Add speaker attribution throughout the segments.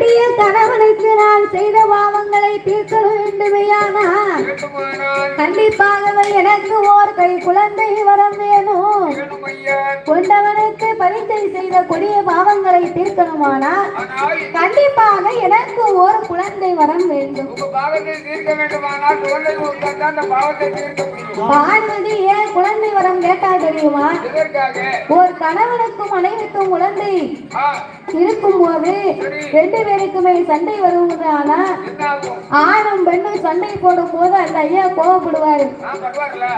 Speaker 1: கட்டிய கணவனுக்கு நான் செய்த பாவங்களை தீர்க்க வேண்டுமையானா கண்டிப்பாகவே எனக்கு ஓர் கை குழந்தை வரம் வேணும். கொண்டவனுக்கு பரிச்சை செய்த கொடிய பாவங்களை தீர்க்கணுமானா கண்டிப்பாக எனக்கு ஒரு குழந்தை வரம் வேண்டும். பார்வதி ஏன் குழந்தை வரம் கேட்டா தெரியுமா? ஒரு கணவனுக்கும் மனைவிக்கும் குழந்தை
Speaker 2: ஆ,
Speaker 1: இருக்கும்போது ரெண்டு பேருக்குமே சண்டை வருவதானா ஆணும் பெண்ணும் சண்டை போடும் போது அந்த ஐயா கோவப்படுவாரு.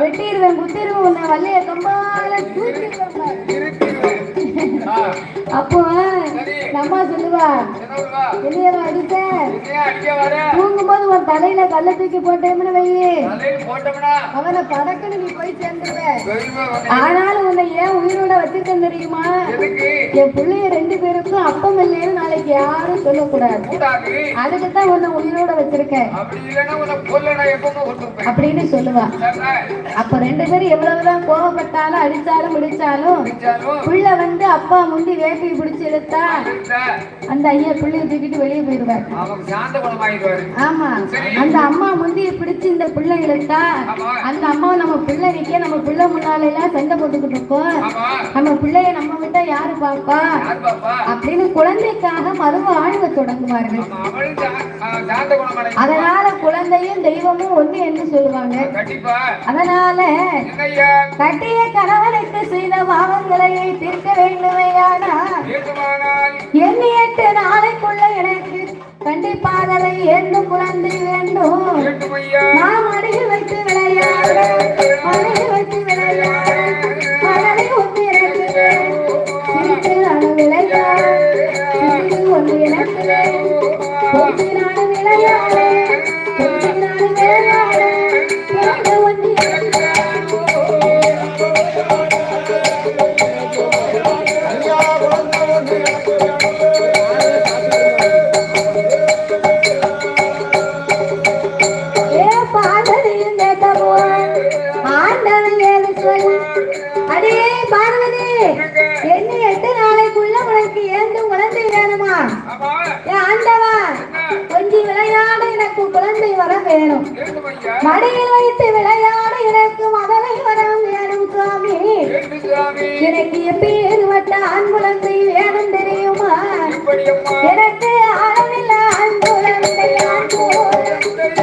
Speaker 1: வெட்டிடுவேன் குத்திடுவேன் உன்னை வள்ளிய கம்பால அப்போ நம்ம சொல்லுவா? வெளியே அடிச்ச?
Speaker 2: வர
Speaker 1: தூங்கும்போது உன் தலையில கல்ல தூக்கி போட்டேன்னு வையே அவனை படக்குன்னு நீ போய் சேர்ந்துருவ. ஆனாலும் உன்னை ஏன் உயிரோட வச்சிருக்கேன் தெரியுமா? என் பிள்ளைய ரெண்டு பேருக்கும் அப்பம் இல்லைன்னு நாளைக்கு யாரும் சொல்லக்கூடாது.
Speaker 2: கூடாது
Speaker 1: உன்னை உயிரோட வச்சிருக்கேன். அப்படின்னு சொல்லுவா. அப்ப ரெண்டு பேரும் எவ்வளவுதான் கோவப்பட்டாலும் அடிச்சாலும் முடிச்சாலும் புள்ள வந்து அப்பா முந்தி வேட்டி பிடிச்சி இழுத்தா அந்த ஐயா பிள்ளைய தூக்கிட்டு வெளியே போயிடுவார். ஆமா. அந்த அம்மா முந்தி பிடிச்சு இந்த பிள்ளை இழுத்தா அந்த அம்மா நம்ம பிள்ளை நிக்க நம்ம பிள்ளை முன்னால எல்லாம் சண்டை போட்டுக்கிட்டு இருக்கோம். நம்ம பிள்ளைய நம்ம விட்டா யாரு பாப்பா? அப்படின்னு குழந்தைக்காக மருவ ஆழ்வ தொடங்குவார்கள். அதனால குழந்தையும் தெய்வமும் ஒண்ணு என்று சொல்லுவாங்க. அதனால கட்டிய கணவனுக்கு செய்த பாவங்களை தீர்க்க வேண்டுமையானா எண்ணி எட்டு நாளைக்குள்ள எனக்கு கண்டிப்பாகவே எந்த குழந்தை வேண்டும். நாம் அடியில் வைத்து விளையாட அடியில் வைத்து விளையாட மனதை ஒன்று சிரித்து நான் விளையாட அடே பார்வதி என்ன எட்டு நாளைக்கு உனக்கு ஏந்தும் குழந்தை வேணுமா? ஆண்டவா கொஞ்சம் விளையாட எனக்கு குழந்தை வர வேணும். மடியில் வைத்து விளையாட எனக்கு மகளை வரம் வேணும் சுவாமி. எனக்கு எப்பேறு வட்ட ஆண் குழந்தை வேணும் தெரியுமா? எனக்கு ஆழமில்ல ஆண் குழந்தை ஆண் குழந்தை.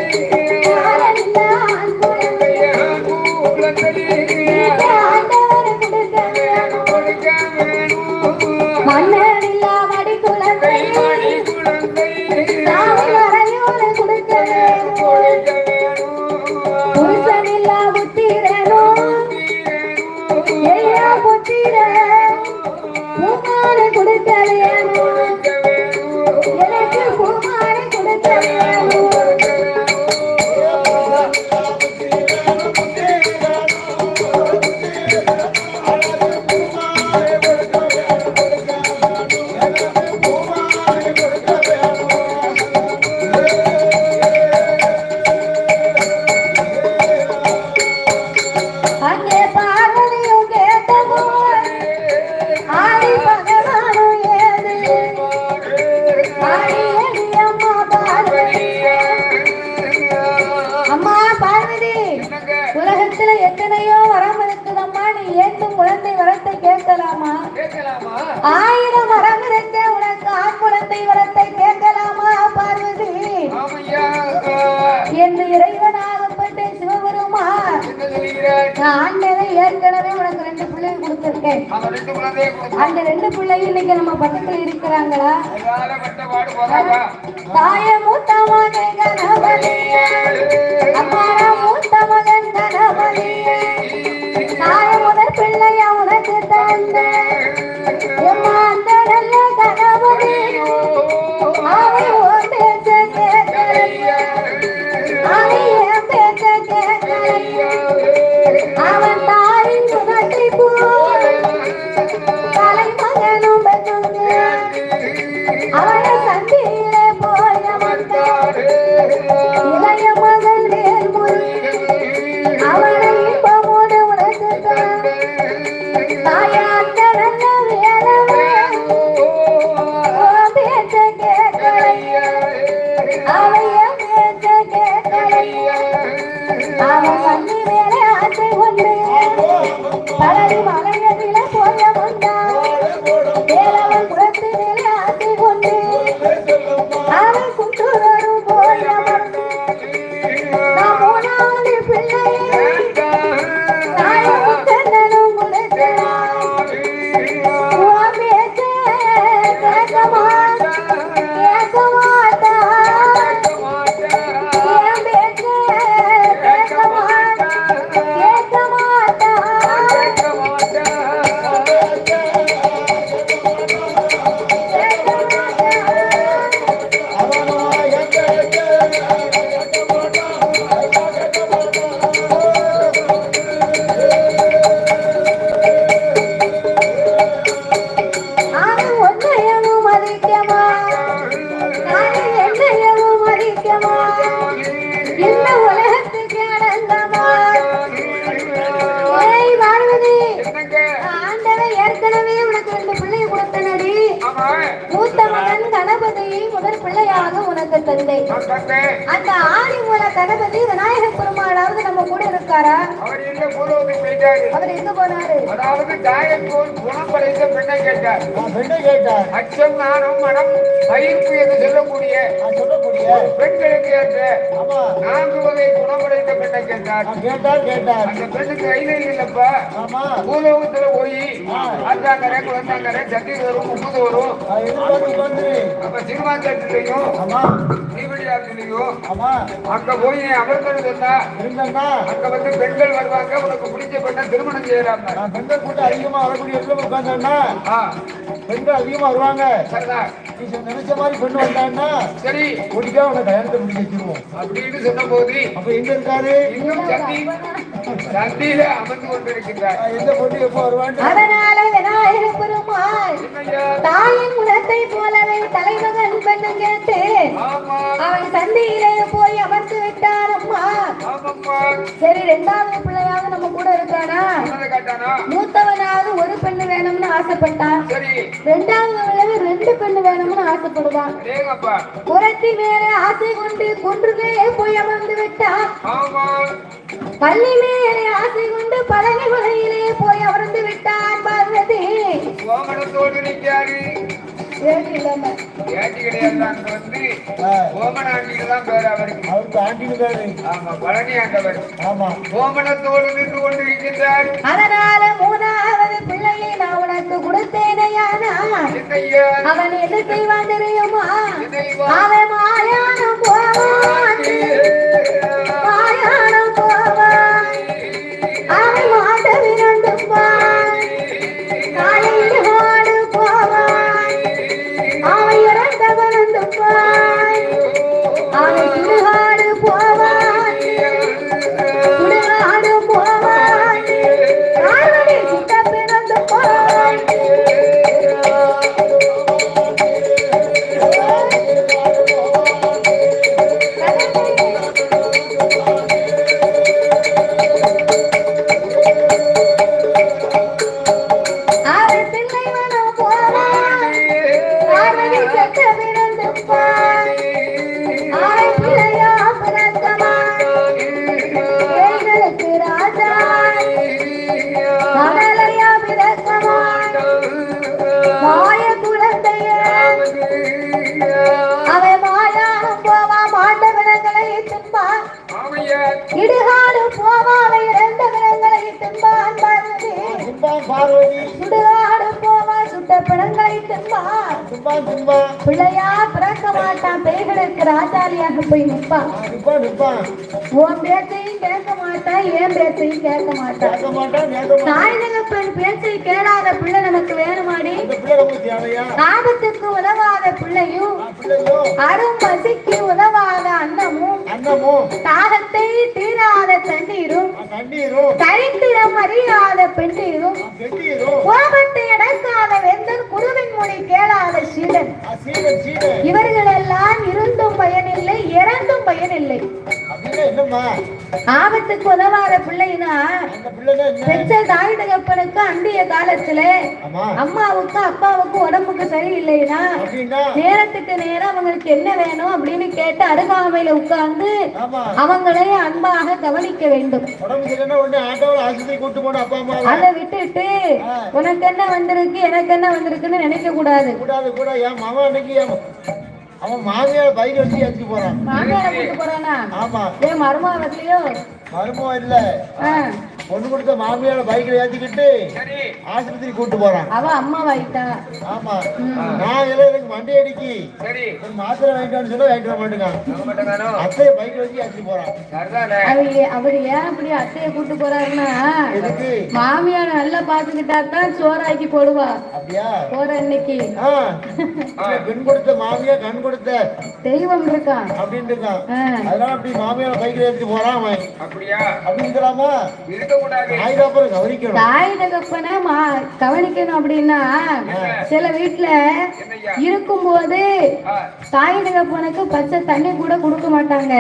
Speaker 2: சொல்லுகிறாய்
Speaker 1: ஆண்டரை ஏற்கனவே உனக்கு ரெண்டு பிள்ளை கொடுத்திருக்கேன். அந்த ரெண்டு பிள்ளையும் இன்னைக்கு நம்ம பக்கத்துல இருக்கிறாங்களா? தாய மூத்த மகன் அம்மாரா மூத்த மகன் தாய முதல் பிள்ளையா உனக்கு தந்த இருக்காரா
Speaker 2: அவர் எங்க பூலோகத்துக்கு போயிட்டாரு
Speaker 1: அவர் எங்க போனாரு?
Speaker 2: அதாவது தாயத்தோல் குணம் படைத்த பெண்ணை கேட்டார்.
Speaker 3: பெண்ணை கேட்டார்.
Speaker 2: அச்சம் நாணம் மனம் பயிர்ப்பு என்று சொல்லக்கூடிய
Speaker 3: நான் சொல்லக்கூடிய.
Speaker 2: பெண்களுக்கு ஏற்ற
Speaker 3: ஆமா.
Speaker 2: நான்கு வகை குணம் படைத்த பெண்ணை கேட்டார்.
Speaker 3: கேட்டார் கேட்டார்.
Speaker 2: அந்த பெண்ணுக்கு கையில இல்லப்பா.
Speaker 3: ஆமா.
Speaker 2: பூலோகத்துல போய் ஆத்தாங்கரை குழந்தாங்கரை சத்தீர் வரும் முப்பது வரும் அப்ப சினிமாத்திலையும்
Speaker 3: ஆமா.
Speaker 2: தீபடியாத்திலையும்
Speaker 3: ஆமா.
Speaker 2: அங்க போய் நீ அமர்ந்தது சொன்னா
Speaker 3: இருந்தேன்னா
Speaker 2: அங்க வந்து பெண்கள் வருவாங்க உனக்கு பிடிச்ச பெண்ணை திருமணம் செய்யறாங்க.
Speaker 3: நான் பெண்கள் கூட்டம் அதிகமா வரக்கூடிய இடத்துல உட்கார்ந்தேன்னா
Speaker 2: ஆ.
Speaker 3: பெண்கள் அதிகமா வருவாங்க.
Speaker 2: சரிதான்
Speaker 3: நீ நினைச்ச மாதிரி பெண் வந்தான்னா
Speaker 2: சரி.
Speaker 3: ஒட்டிக்கா உன கல்யாணத்தை முடிச்சு வச்சிருவோம்.
Speaker 2: அப்படின்னு சொன்ன போது
Speaker 3: அப்ப எங்க இருக்காரு?
Speaker 2: இன்னும் சந்தி சந்தியில அமர்ந்து கொண்டிருக்கின்றார்
Speaker 3: நான் எந்த பொண்ணு எப்போ வருவான்னு?
Speaker 1: அதனால விநாயக பெருமாள்? தாயின் குலத்தை போலவே தலைமகன் பெண்ணு கேட்டு அவன் சந்தியிலே போய் அமர்ந்து
Speaker 2: ஆமாம்மா
Speaker 1: சரி ரெண்டாவது பிள்ளையாக நம்ம கூட இருக்கானா? மூத்தவனாவது ஒரு பெண்ணு வேணும்னு ஆசைப்பட்டான் ரெண்டாவது பிள்ளைங்க ரெண்டு பெண்ணு வேணும்னு ஆசைப்படுவான் புறத்தி மேலே ஆசை கொண்டு குன்றுலே போய் அமர்ந்து விட்டான்
Speaker 2: ஆமா.
Speaker 1: பள்ளி மேலே ஆசை கொண்டு பழனி மலையிலே போய் அமர்ந்து விட்டான் பார்வதி.
Speaker 2: ஏட்டி கிடையாது அங்க வந்து ஓமனாண்டிக்கு தான் பேர் அவருக்கு.
Speaker 3: அவருக்கு ஆண்டிருக்காரு
Speaker 2: ஆமா பழனி ஆண்டவர்.
Speaker 3: ஆமா.
Speaker 2: ஓமனத்தோடு நின்று கொண்டிருக்கின்றார்
Speaker 1: அதனால மூணாவது பிள்ளையை நான் உனக்கு கொடுத்தேனையானா அவன் என்ன செய்வான் தெரியுமா? அவன் மாயானம் போவான்.
Speaker 3: Kırık kırık
Speaker 1: பிள்ளையா பிறக்க மாட்டான். பேய்களுக்கு ராஜாலியாக போய் நிற்பான்
Speaker 3: நிப்பான் நிப்பான்
Speaker 1: உன் பேச்சையும் கேட்க மாட்டான் என் பேச்சையும் கேட்க மாட்டான்.
Speaker 3: கேட்க மாட்டான்
Speaker 1: தாய் தகப்பன் பேச்சை கேளாத பிள்ளை நமக்கு வேணுமாடி? ஆபத்துக்கு உதவாத பிள்ளையும்
Speaker 3: பிள்ளையோ?
Speaker 1: அரும் பசிக்கு உதவாத அன்னமும்
Speaker 3: அன்னமும்.
Speaker 1: தாகத்தை தீராத தண்ணீரும் தரித்திரம் அறியாத பெண்ணீரும் கோபத்தை அடக்காத வெந்தன் குருவின் மொழி கேளாத சீடன்.
Speaker 3: சீடன்
Speaker 1: இவர்களெல்லாம் இருந்தும் பயனில்லை இறந்தும் பயனில்லை. ஆபத்துக்கு உதவாத பிள்ளைனா பெற்ற தாய் தகப்பனுக்கு அந்திய காலத்துல அம்மாவுக்கு அப்பாவுக்கு உடம்புக்கு
Speaker 3: அப்படின்னா?
Speaker 1: நேரத்துக்கு நேரம் அவங்களுக்கு என்ன வேணும் அப்படின்னு கேட்டு அருகாமையில உட்கார்ந்து அவங்களை அன்பாக கவனிக்க வேண்டும். அதை விட்டுட்டு உனக்கு என்ன வந்திருக்கு எனக்கு என்ன வந்திருக்குன்னு நினைக்க கூடாது
Speaker 3: அவன் மாமியார் பைக் வச்சு ஏற்றி போறான்.
Speaker 1: மாமியார போறானா?
Speaker 3: ஆமா.
Speaker 1: ஏன் மருமா வரலையோ?
Speaker 3: மருமம் இல்ல. பொண்ணு கொடுத்த மாமியார் பைக்ல ஏத்திக்கிட்டு
Speaker 2: சரி.
Speaker 3: ஆஸ்பத்திரி கூட்டு போறான்
Speaker 1: அவ அம்மா வாயிட்டா.
Speaker 3: ஆமா. நான் எல்லாம் எனக்கு மண்டி அடிக்கி.
Speaker 2: சரி.
Speaker 3: ஒரு மாத்திரை வாங்கிட்டான்னு சொன்னா வாங்கிட்டு வர
Speaker 2: மட்டும்தானோ
Speaker 3: அத்தையை பைக்ல வச்சு ஏற்றி போறான்
Speaker 1: அவரு ஏன் அப்படி அத்தைய கூட்டு போறாருன்னா
Speaker 3: எதுக்கு?
Speaker 1: மாமியார் நல்லா பாத்துக்கிட்டா தான் சோறாக்கி போடுவா.
Speaker 3: அப்படியா?
Speaker 1: போற
Speaker 3: இல்ல, பெண் கொடுத்த மாமியார் கண் கொடுத்த
Speaker 1: தெய்வம் இருக்கான்.
Speaker 3: அப்படின்னு இருக்கான். அதனால அப்படி மாமியார் பைக்ல ஏற்றி போறான் அவன்.
Speaker 2: அப்படியா?
Speaker 3: அப்படி இருக்கலாமா
Speaker 1: தாய் தகப்பனை மா கவனிக்கணும் அப்படின்னா சில வீட்டுல
Speaker 2: என்னய்யா?
Speaker 1: இருக்கும்போது
Speaker 2: ஆ,
Speaker 1: தாய் தகப்பனுக்கு பச்சை தண்ணி கூட கொடுக்க மாட்டாங்க.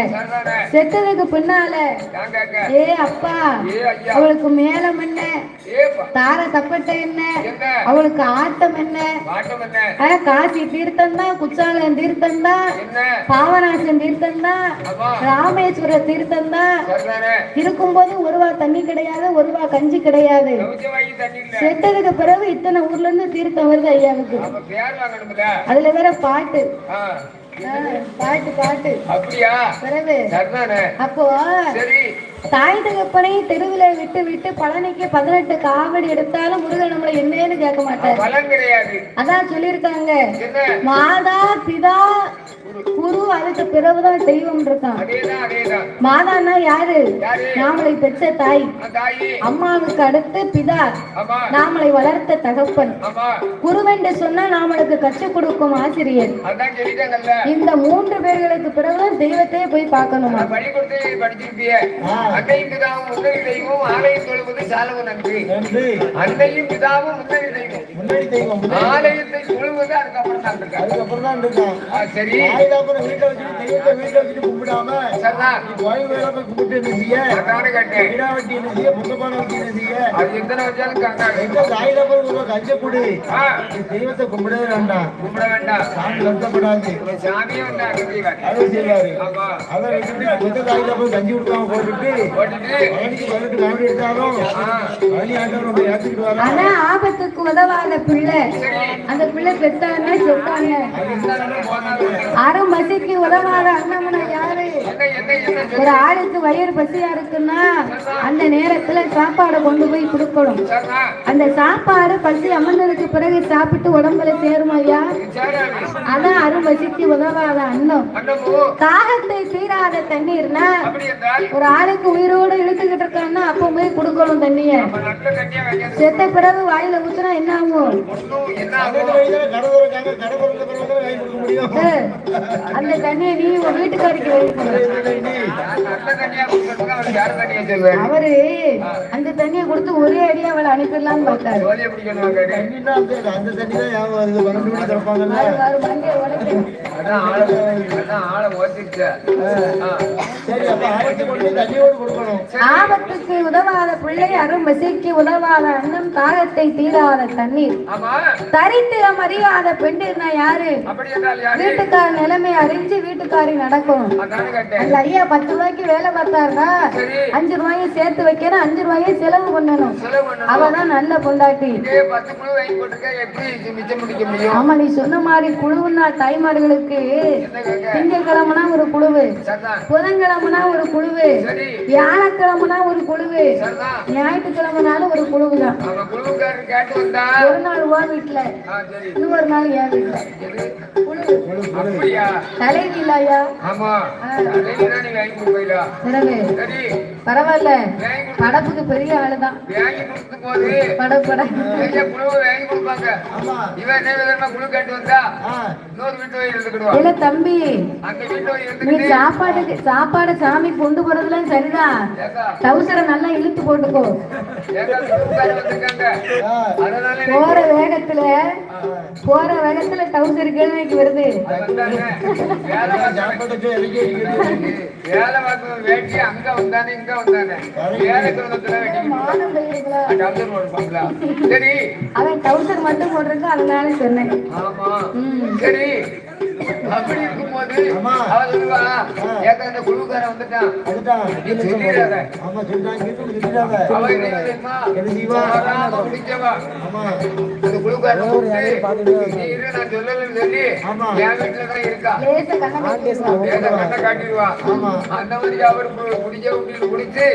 Speaker 1: செத்ததுக்கு பின்னால ஏ அப்பா அவளுக்கு மேலம் என்ன? தார தப்பட்டை என்ன? அவளுக்கு ஆட்டம் என்ன? காசி தீர்த்தம் தான் குச்சாலம் தீர்த்தம் தான்
Speaker 2: என்ன?
Speaker 1: பாவநாசம் தீர்த்தம் தான் ராமேஸ்வர தீர்த்தம் தான்.
Speaker 2: சரிதானே?
Speaker 1: இருக்கும்போது ஒருவா தண்ணி கிடையாது. கிடையாது.
Speaker 2: கவுச்ச வாங்கி தண்ணி இல்ல
Speaker 1: செத்ததுக்கு பிறகு இத்தனை ஊர்ல இருந்து தீர்த்தம் வருது ஐயாவுக்கு அதுல வேற பாட்டு. பாட்டு பாட்டு.
Speaker 2: அப்படியா?
Speaker 1: பிறகு. அப்போ
Speaker 2: சரி.
Speaker 1: தாய் தகப்பனை தெருவுல விட்டு விட்டு பழனிக்கு பதினெட்டு காவடி எடுத்தாலும் முருகன் நம்மளை என்னன்னு கேட்க மாட்டார். அதான் சொல்லியிருக்காங்க.
Speaker 2: என்ன?
Speaker 1: மாதா பிதா குரு அதுக்கு பிறகுதான் தெய்வம் இருக்கான். மாதான்னா யாரு? நாமளை பெற்ற தாய்.
Speaker 2: அந்த தாயி.
Speaker 1: அம்மாவுக்கு அடுத்து பிதா.
Speaker 2: ஆமா.
Speaker 1: நாமளை வளர்த்த தகப்பன். குருவென்று சொன்னா நாமளுக்கு கற்றுக் கொடுக்கும் ஆசிரியர் இந்த மூன்று பேர்களுக்கு பிறகுதான் தெய்வத்தையே போய் பார்க்கணுமா?
Speaker 2: அன்னையும் பிதாவும் முன்னணி தெய்வம் ஆலயம் தொழுவது சாலவும் நன்றி. அன்னையும் பிதாவும் முன்னணி தெய்வம்.
Speaker 3: முன்னாடி தெய்வம்
Speaker 2: ஆலயத்தை தொழுவது அதுக்கப்புறம் தான் இருக்கா
Speaker 3: அதுக்கப்புறம் தான் இருக்கான்.
Speaker 2: ஆ, சரி.
Speaker 3: ஆயுதாப்புறம் வீட்டை வச்சுட்டு தெய்வத்தை வீட்டை வச்சுட்டு கும்பிடாம
Speaker 2: சரிதான்
Speaker 3: நீ கோயில் வேலை போய் கும்பிட்டு செய்ய?
Speaker 2: அதானே கேட்டேன்
Speaker 3: வீடா வட்டி செய்ய? புத்தப்பானை வட்டி செய்ய?
Speaker 2: அது எத்தனை வச்சாலும் கங்காரு
Speaker 3: எங்க ஆயுதாப்புறம் ஒரு கஞ்ச கொடு? தெய்வத்தை கும்பிடவே வேண்டாம்.
Speaker 2: கும்பிட வேண்டாம்.
Speaker 3: சாமி வருத்தப்படாது.
Speaker 2: சாமியே வந்து அருள் செய்வாரு.
Speaker 3: அருள் செய்வாரு.
Speaker 2: ஆமா.
Speaker 3: அதை வச்சுட்டு புத்த ஆயுதாப்புறம் கஞ்சி கொடுக்காம போட்டுட்டு
Speaker 1: ஆனா ஆபத்துக்கு உதவாத பிள்ளை. அந்த பிள்ளை பெத்தாங்க சொத்தாங்க அரும் பசிக்கு உதவாத அண்ணமனை யாரு. ஒரு ஆளுக்கு வயிறு பசியா இருக்குன்னா அந்த நேரத்துல சாப்பாடை கொண்டு போய் கொடுக்கணும். அந்த சாப்பாடு பசி அமர்ந்ததுக்கு பிறகு சாப்பிட்டு உடம்புல சேரும் ஐயா அதான் அரும் பசிக்கு உதவாத
Speaker 2: அண்ணமோ.
Speaker 1: தாகத்தை தீராத தண்ணீர்னா ஒரு ஆளுக்கு உயிரோட இழுத்துக்கிட்டு இருக்கான்னா அப்ப போய் கொடுக்கணும் தண்ணிய. செத்த பிறகு வாயில ஊத்துனா என்ன ஆகும்?
Speaker 3: அந்த
Speaker 1: தண்ணியை நீ உன் வீட்டுக்காரிக்கு
Speaker 2: அவர்
Speaker 1: அந்த தண்ணியை கொடுத்து ஒரே அடியா அவளை அனுப்பிடலாம்னு பார்த்தாரு.
Speaker 3: அந்த தண்ணி தான். சரி அப்ப ஆயிரத்தி கொண்டு தண்ணியோடு
Speaker 1: ஆபத்துக்கு உதவாத பிள்ளை அரும் பசிக்கு உதவாத அன்னம் தாகத்தை தீராத தண்ணீர். தரித்திரம் அறியாத பெண்டிருந்தா யாரு? வீட்டுக்கார நிலைமை அறிஞ்சு வீட்டுக்காரி
Speaker 2: கேட்டேன்.
Speaker 1: அந்த ஐயா பத்து ரூபாய்க்கு வேலை பார்த்தாருன்னா
Speaker 2: சரி.
Speaker 1: அஞ்சு ரூபாயை சேர்த்து வைக்கணும். அஞ்சு ரூபாயை செலவு பண்ணணும். அவதான் நல்ல பொண்டாட்டி. ஆமா நீ சொன்ன மாதிரி குழுவுன்னா தாய்மார்களுக்கு. திங்கட்கிழமைனா ஒரு குழுவு. புதன்கிழமைனா ஒரு குழுவு. வியாழக்கிழமைனா ஒரு குழுவு. ஞாயிற்றுக்கிழமைனாலும் ஒரு குழுவு தான் ஒரு நாள் உன் வீட்டுல இன்னொரு நாள் என் வீட்டுல தலைவி இல்லையா? பரவாயில்ல. படப்புக்கு பெரிய ஆளுதான்.
Speaker 2: வாங்கி கொடுக்கும் போது
Speaker 1: படப்பு பட
Speaker 2: பெரிய குழுவை வாங்கி கொடுப்பாங்க.
Speaker 3: ஆமா.
Speaker 2: இவன் என்ன விதமா குழு கேட்டு வந்தா?
Speaker 3: ஆ.
Speaker 2: இன்னொரு வீட்டு போய் இருந்துக்கிடுவான்.
Speaker 1: இல்ல தம்பி. நீ சாப்பாட்டுக்கு சாப்பாடு சாமி கொண்டு போறதுலாம் சரிதான்.
Speaker 2: ஏக்கா
Speaker 1: டவுசரை நல்லா இழுத்து போட்டுக்கோ போற வேகத்துல போற வேகத்துல டவுசர் கேள்விக்கு வருது அவன் டவுசர் மட்டும் போட்டிருக்கு அதனால சொன்னேன்.
Speaker 2: சரி அப்படி இருக்கும்போது
Speaker 3: ஆமா.
Speaker 2: அவ சொல்லுவா ஏக்கா இந்த குழுக்காரன் வந்துட்டான்.
Speaker 3: ஆமா சொல்றாங்க
Speaker 2: அந்த மாதிரி அவர் குடிச்ச குடிச்சு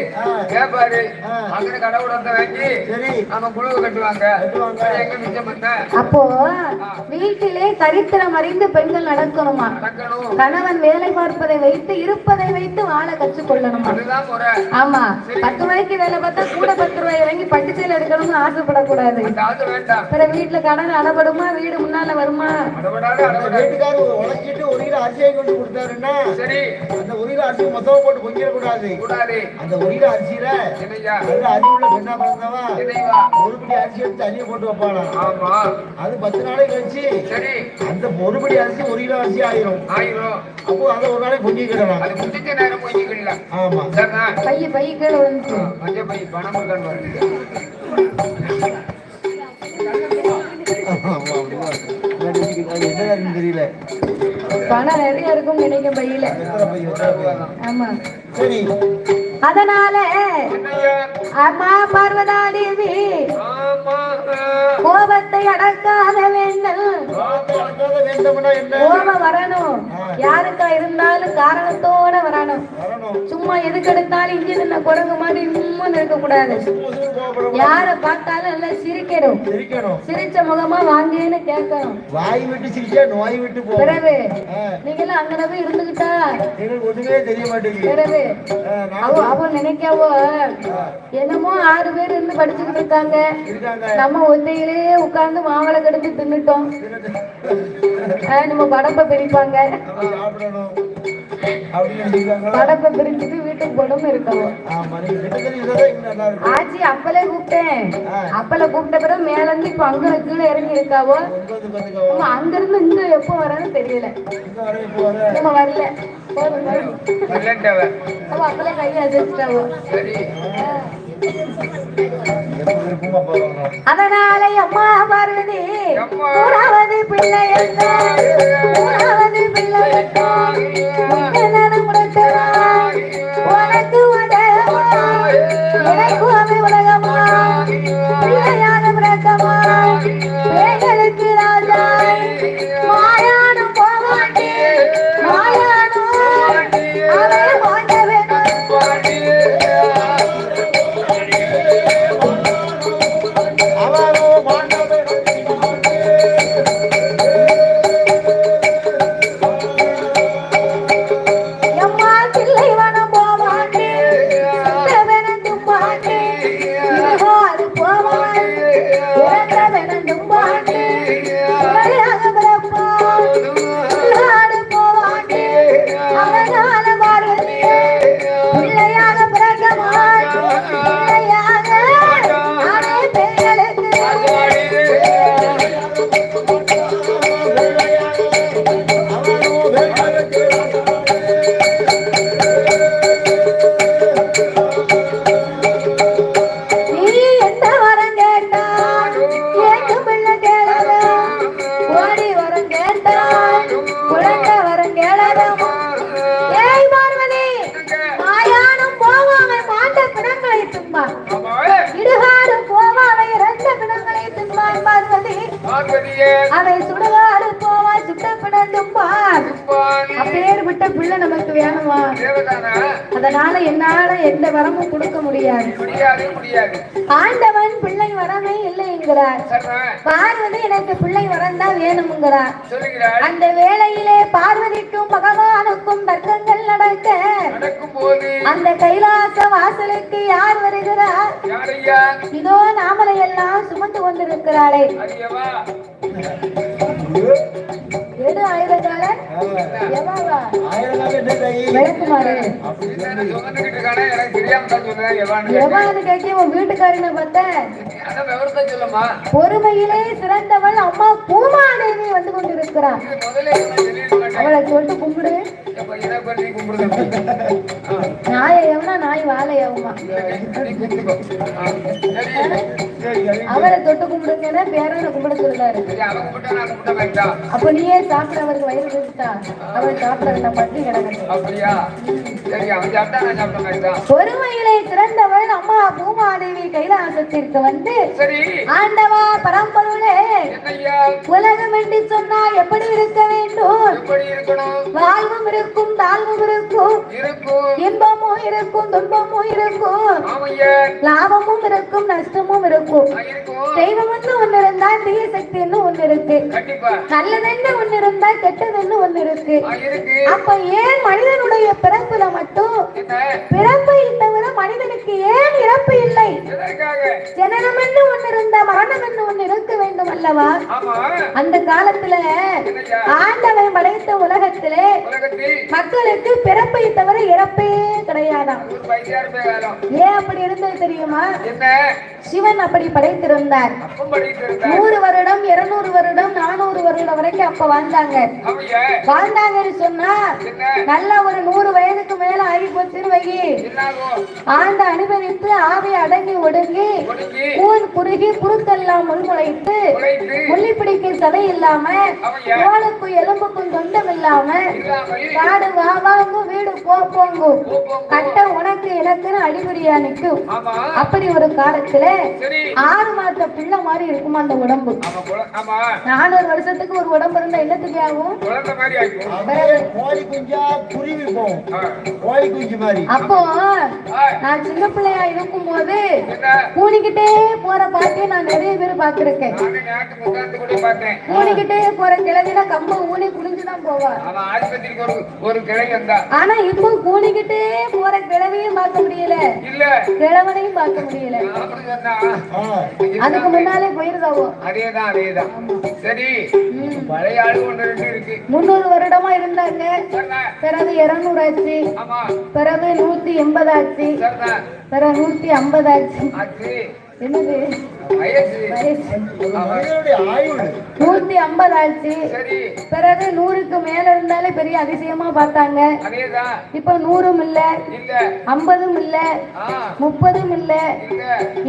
Speaker 2: கடவுளத்தை வாங்கி நம்ம குழுவை கட்டுவாங்க எங்க மிச்சம் பண்ண
Speaker 1: அப்போ வீட்டிலே தரித்திரம் அறிந்து பெண்கள் நடக்கணுமா
Speaker 2: நடக்கணும்?
Speaker 1: கணவன் வேலை பார்ப்பதை வைத்து இருப்பதை வைத்து வாழ கற்றுக்கொள்ளணுமா? ஆமா பத்து ரூபாய்க்கு வேலை பார்த்தா கூட பத்து ரூபாய் வாங்கி பட்டு சேலை எடுக்கணும்னு ஆசைப்படக்கூடாது.
Speaker 2: அந்த ஆசை வேண்டாம்.
Speaker 1: பிற வீட்டுல கடன் அடபடுமா வீடு முன்னால வருமா?
Speaker 3: வீட்டுக்காரர் உழைச்சிட்டு ஒரு கிலோ அரிசியை கொண்டு கொடுத்தாருன்னா
Speaker 2: சரி.
Speaker 3: அந்த ஒரு கிலோ அரிசி மொத்தமா போட்டு பொங்கிடக்கூடாது.
Speaker 2: கூடாது.
Speaker 3: அந்த ஒரு கிலோ அரிசியில
Speaker 2: என்னையா?
Speaker 3: நல்ல அறிவுள்ள பெண்ணா பிறந்தவா ஒரு படி அரிசி எடுத்து தண்ணியை போட்டு வைப்பாளாம்
Speaker 2: ஆமா.
Speaker 3: அது பத்து நாளைக்கு கழிச்சு
Speaker 2: சரி.
Speaker 3: அந்த ஒரு படி அரிசி ஒரு கிலோ அரிசி ஆயிரும்.
Speaker 2: ஆயிரும்.
Speaker 3: அப்போ அதை ஒரு நாளைக்கு பொங்கிக்கிடலாம்
Speaker 2: அது முடிச்ச நேரம் போய்க்கலாம்
Speaker 3: ஆமா.
Speaker 2: சரிண்ணா.
Speaker 1: பைய
Speaker 2: பை பணம் இருக்கான்னு வருது
Speaker 3: என்ன தெரியல.
Speaker 1: பணம் நிறைய இருக்கும் நினைக்க பையில? ஆமா.
Speaker 3: சரி.
Speaker 1: அதனால? அம்மா பார்வதா தேவி கோபத்தை அடக்காத வேண்டும் கோபம் வரணும். யாருக்கா இருந்தாலும் காரணத்தோட வரணும். சும்மா எதுக்கு எடுத்தாலும் இஞ்சி நின்ன குரங்கு மாதிரி உம்முன்னு இருக்க கூடாது யார நல்லா சிரிக்கணும்.
Speaker 3: சிரிக்கணும்.
Speaker 1: சிரிச்ச முகமா வாங்கன்னு கேட்கணும்.
Speaker 3: வாய் விட்டு சிரிச்சா நோய் விட்டு போகும்.
Speaker 1: பிறகு
Speaker 3: ஆ,
Speaker 1: நீங்களாம் அங்கன போய் இருந்துகிட்டா?
Speaker 3: ஒண்ணுமே தெரிய மாட்டேங்குது.
Speaker 1: பிறகு அவ அவ நினைக்காவோ? என்னமோ ஆறு பேர் இருந்து படிச்சுக்கிட்டு இருக்காங்க. நம்ம ஒத்தையிலே உட்கார்ந்து மாவளை கெடுத்து தின்னுட்டோம். நம்ம படப்பை பிரிப்பாங்க. படப்பை பிரிச்சுட்டு வீட்டுக்கு போடாம இருக்கும். ஆச்சி அப்பலே கூப்பிட்டேன். அப்பல கூப்பிட்ட பிறகு மேல இருந்து இப்ப அங்க கீழே இறங்கி இருக்காவோ? அங்க இருந்து இங்க எப்போ வரேன்னு தெரியல.
Speaker 3: இந்த வரை போற
Speaker 1: நம்ம வரல. அப்பல கையை
Speaker 3: போறோம்
Speaker 1: அதனால அம்மா பார்வதி. பிள்ளை பிள்ளை. அப்பேற்பட்ட பிள்ளை நமக்கு வேணுமா? அதனால என்னால எந்த வரமும் கொடுக்க முடியாது. ஆண்டவன் பிள்ளை வரமே இல்லை என்கிறார். பார்வதி எனக்கு பிள்ளை வரம் தான் வேணும்ங்கிறார் அந்த வேளையிலே பார்வதிக்கும் பகவானுக்கும் தர்க்கங்கள் நடக்க. அந்த கைலாச வாசலுக்கு யார் வருகிறார்? இதோ நாமலை எல்லாம் சுமந்து கொண்டிருக்கிறாளே. எது எவாவா? விளக்குமாறு
Speaker 2: எவான்னு
Speaker 1: கேட்க உன் வீட்டுக்காரனை பார்த்தேன். பொறுமையிலே சிறந்தவள் அம்மா பூமாதேவி வந்து
Speaker 2: கொண்டிருக்கிறான்
Speaker 1: அவளை சொல்லிட்டு கும்பிடு. நாயை எவனா நாய் வாழை எவமா. அவரை தொட்டு கும்பிடுங்கன்னா பேரனை கும்பிட
Speaker 2: வேண்டாம்
Speaker 1: அப்ப நீயே சாப்பிட அவருக்கு வயிறு வச்சுட்டா அவர் சாப்பிட வேண்டாம் பட்டி
Speaker 2: வேண்டாம்
Speaker 1: பொறுமையிலே சிறந்தவள் அம்மா பூமாதேவி கைலாசத்திற்கு வந்து ஆண்டவா பரம்பொருளே உலகம் என்று சொன்னால் எப்படி இருக்க வேண்டும்? வாழ்வும் இருக்கும் தாழ்வும் இருக்கும். இன்பமும் இருக்கும் துன்பமும் இருக்கும். லாபமும் இருக்கும் நஷ்டமும் இருக்கும்.
Speaker 2: இருக்கும்.
Speaker 1: தெய்வம்னு ஒண்ணு இருந்தா தீய சக்தின்னு ஒண்ணு இருக்கு. நல்லதுன்னு ஒண்ணு இருந்தா கெட்டதுன்னு ஒண்ணு இருக்கு. அப்ப ஏன் மனிதனுடைய பிறப்புல மட்டும் பிறப்பை தவிர மனிதனுக்கு ஏன் இறப்பு இல்லை. ஜனனம் என்று ஒண்ணு இருந்தா மரணம் என்று ஒண்ணு இருக்க வேண்டும் அல்லவா? அந்த காலத்துல ஆண்டவன் படைத்த உலகத்திலே மக்களுக்கு பிறப்பை தவிர இறப்பே கிடையாதாம். ஏன் அப்படி இருந்தது தெரியுமா? சிவன் அப்படி படைத்திருந்தார். நூறு வருடம் இருநூறு வருடம் நானூறு வருடம் வரைக்கும் அப்ப வாழ்ந்தாங்க. வாழ்ந்தாங்கன்னு சொன்னா நல்ல ஒரு நூறு வயதுக்கு மேல ஆகி போச்சுன்னு வை ஆண்ட அனுபவித்து ஆவி அடங்கி ஒடுங்கி ஊர் குறுகி
Speaker 2: உழைத்து
Speaker 1: முள்ளி பிடிக்க சதை இல்லாம
Speaker 2: ஆமையா
Speaker 1: தோலுக்கும் எலும்புக்கும் தொண்டம் இல்லாம காடு வா வாங்கு வீடு போ போங்கு. கட்ட உனக்கு எனக்குன்னு அடிபடியா நிக்கும்
Speaker 2: ஆமா.
Speaker 1: அப்படி ஒரு காலத்துல ஆறு மாச பிள்ளை மாதிரி இருக்குமா அந்த உடம்பு? நானூறு வருஷத்துக்கு ஒரு உடம்பு இருந்தா என்னத்துக்கு ஆகும்
Speaker 2: குழந்தை மாதிரி ஆகும்
Speaker 3: அப்படியே கோழி குஞ்சா குருவி போகும்
Speaker 2: ஆ.
Speaker 3: கோழி குஞ்சு மாதிரி.
Speaker 1: அப்போ நான் சின்ன பிள்ளையா இருக்கும் போது
Speaker 2: என்ன?
Speaker 1: கூணிக்கிட்டே போற பாட்டியை நான் நிறைய பேர்
Speaker 2: பார்த்தேன்
Speaker 1: கூணிக்கிட்டே போற கிழவில கம்ப ஊனி குனிஞ்சுதான் போவா.
Speaker 2: ஒரு
Speaker 1: ஆனா இப்போ கூணிக்கிட்டே போற கிழவியும் பார்க்க முடியல.
Speaker 2: இல்ல.
Speaker 1: கிழவனையும் பார்க்க முடியல. அதுக்கு முன்னாலே போயிருந்தாவோ
Speaker 2: அதேதான் அதேதான். சரி. பழைய ஆளு ஒன்று இருக்கு.
Speaker 1: முந்நூறு வருடமா இருந்தாங்க. பிறகு இருநூறு ஆச்சு
Speaker 2: ஆமா.
Speaker 1: பிறகு நூத்தி எண்பது ஆச்சு பிறகு நூத்தி ஐம்பது ஆச்சு. என்னது? நூத்தி ஐம்பது ஆச்சு பிறகு நூறுக்கு மேல இருந்தாலே பெரிய அதிசயமா பார்த்தாங்க. இப்ப நூறும் இல்ல. ஐம்பதும் இல்ல. முப்பதும் இல்ல.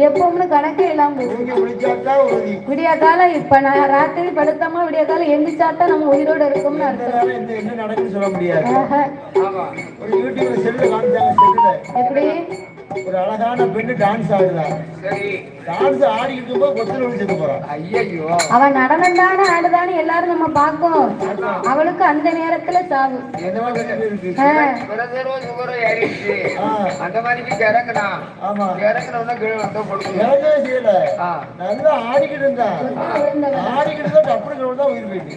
Speaker 1: எப்பவும்னு கணக்கே இல்லாம விடிய காலம் இப்ப நான் ராத்திரி படுத்தமா விடிய காலம் எந்திரிச்சாத்தான் நம்ம உயிரோட இருக்கோம்னு அர்த்தம். எப்படி?
Speaker 3: ஒரு அழகான பெண்ணு டான்ஸ் ஆடுறா.
Speaker 2: சரி.
Speaker 3: டான்ஸ் ஆடிக்கிட்டு இருக்கும்போது கொத்தல் விழுந்து செத்து போறான்
Speaker 2: ஐயோ
Speaker 1: அவன் நடனம் தானே ஆடுதான்னு எல்லாரும் நம்ம பார்ப்போம் அவளுக்கு அந்த நேரத்துல சாவு.
Speaker 3: மாதிரி
Speaker 2: இறங்குனா
Speaker 3: ஆமா.
Speaker 2: இறங்குனவன கீழே வந்தா கொடுக்கணும்
Speaker 3: இறங்கவே செய்யல.
Speaker 2: ஆ.
Speaker 3: நல்லா ஆடிக்கிட்டு இருந்தா. ஆடிக்கிட்டு தான் டப்புனு தான் உயிர் போயிட்டு.